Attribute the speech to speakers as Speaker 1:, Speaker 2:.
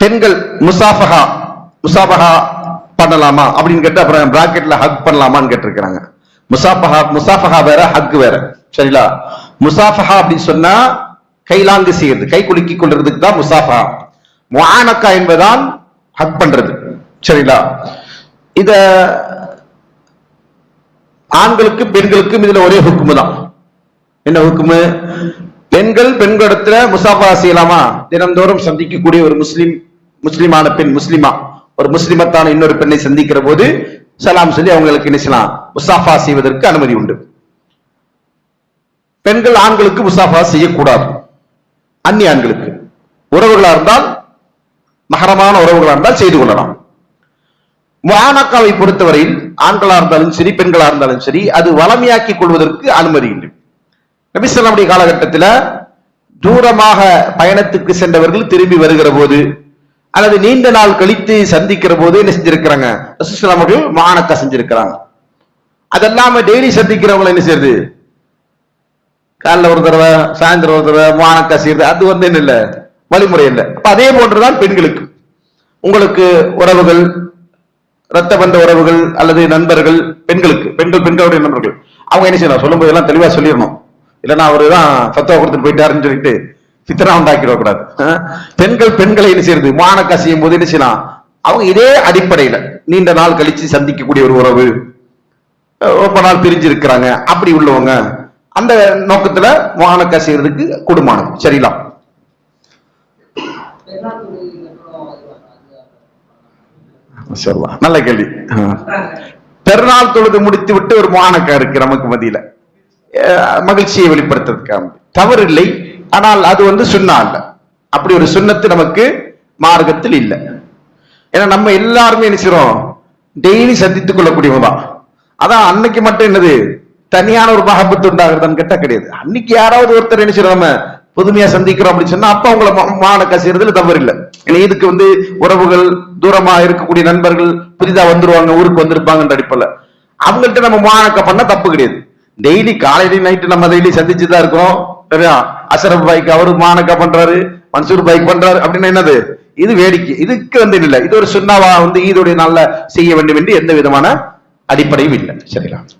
Speaker 1: பெண்கள் முசாஃபகா முசாஃபகா பண்ணலாமா? அப்படின்னு கேட்டு அப்புறம் பிராக்கெட்ல ஹக் பண்ணலாமான்னு கேட்டிருக்கிறாங்க. முசாஃபஹா முசாஃபஹா வேற ஹக் வேற. சரிங்களா? முசாஃபஹா அப்படின்னு சொன்னா கைலாங்கு செய்யறது கை குலுக்கி கொள்றதுக்கு தான் முசாஃபஹா. முஆனக்கா என்பதான் ஹக் பண்றது. சரிங்களா? இத ஆண்களுக்கும் பெண்களுக்கும் இதுல ஒரே ஹுக்குமு தான். என்ன ஹுக்குமு பெண்கள் பெண்களிடத்துல முசாஃபா செய்யலாமா? தினந்தோறும் சந்திக்கக்கூடிய ஒரு முஸ்லீம் முஸ்லிமான பெண் முஸ்லிமா. ஒரு முஸ்லிமத்தான இன்னொரு பெண்ணை சந்திக்கிற போது சலாம் சொல்லி அவங்களுக்கு நினைச்சலாம் முசாஃபா செய்வதற்கு அனுமதி உண்டு. பெண்கள் ஆண்களுக்கு முசாஃபா செய்யக்கூடாது. அந்நிய ஆண்களுக்கு. உறவுகளா இருந்தால் மகரமான உறவுகளா இருந்தால் செய்து கொள்ளலாம். முஆனக்காவை பொறுத்தவரையில் ஆண்களா இருந்தாலும் சரி பெண்களா இருந்தாலும் சரி அது வளமையாக்கிக் கொள்வதற்கு அனுமதி இல்லை நபிசல்லாமுடைய காலகட்டத்தில் தூரமாக பயணத்துக்கு சென்றவர்கள் திரும்பி வருகிற போது அல்லது நீண்ட நாள் கழித்து சந்திக்கிற போது என்ன செஞ்சிருக்கிறாங்க? அவர்கள் மானக்கா செஞ்சிருக்கிறாங்க. அதெல்லாம டெய்லி சந்திக்கிறவங்களை என்ன செய்யுது? காலைல ஒரு தடவை சாயந்தரம் ஒரு தடவை மானக்கா செய்யறது அது வந்து என்ன இல்லை? வழிமுறை இல்லை. அப்ப அதே போன்றுதான் பெண்களுக்கு. உங்களுக்கு உறவுகள் ரத்த பந்த உறவுகள் அல்லது நண்பர்கள் பெண்களுக்கு பெண்கள் பெண்களுடைய நண்பர்கள். அவங்க என்ன செய்யணும்? சொல்லும் போதெல்லாம் தெளிவா சொல்லிடணும். இல்லைன்னா அவரு தான் ஃபத்துவா கொடுத்துட்டு போயிட்டாருன்னு சொல்லிட்டு சித்தனா உண்டாக்கிட கூடாது. பெண்கள் பெண்களை என்ன செய்யறது? மானக்கா செய்யும் போது என்ன செய்யலாம்? அவங்க இதே அடிப்படையில நீண்ட நாள் கழிச்சு சந்திக்கக்கூடிய ஒரு உறவு. ரொம்ப நாள் பிரிஞ்சு இருக்கிறாங்க அப்படி உள்ளவங்க. அந்த நோக்கத்துல மானக்கா செய்யறதுக்கு குடுமானம். சரிங்களா? நல்ல கேள்வி. பெருநாள் தொழுது முடித்து விட்டு ஒரு மானக்கா இருக்கு நமக்கு மதியில. மகிழ்ச்சியை வெளிப்படுத்துறதுக்காக. தவறு இல்லை. ஆனால் அது வந்து சுண்ணா இல்ல. அப்படி ஒரு சுண்ணத்து நமக்கு மார்க்கத்தில் இல்லை. ஏன்னா நம்ம எல்லாருமே என்ன டெய்லி சந்தித்துக் கொள்ளக்கூடியவங்க தான். அதான் அன்னைக்கு மட்டும் என்னது? தனியான ஒரு மகபத்து உண்டாகிறதான்னு கேட்டா கிடையாது. அன்னைக்கு யாராவது ஒருத்தர் என்ன நம்ம புதுமையா சந்திக்கிறோம் அப்படின்னு சொன்னா அப்ப அவங்கள மான செய்யறதுல தவறு இல்லை ஏன்னா இதுக்கு வந்து உறவுகள் தூரமா இருக்கக்கூடிய நண்பர்கள் புதிதா வந்துருவாங்க ஊருக்கு வந்திருப்பாங்கன்ற அடிப்பில் அவங்கள்ட்ட நம்ம மானக்கா பண்ண தப்பு கிடையாது. டெய்லி காலையில நைட்டு நம்ம டெய்லி சந்திச்சுதான் இருக்கோம். அசரப் பைக் அவரு மானக்கா பண்றாரு மன்சூர் பைக் பண்றாரு அப்படின்னு என்னது? இது வேடிக்கை. இதுக்கு வந்து இல்ல? இது ஒரு சுண்ணாவா வந்து ஈதுடைய நாள்ல செய்ய வேண்டும் என்று எந்த விதமான அடிப்படையும் இல்லை. சரிங்களா?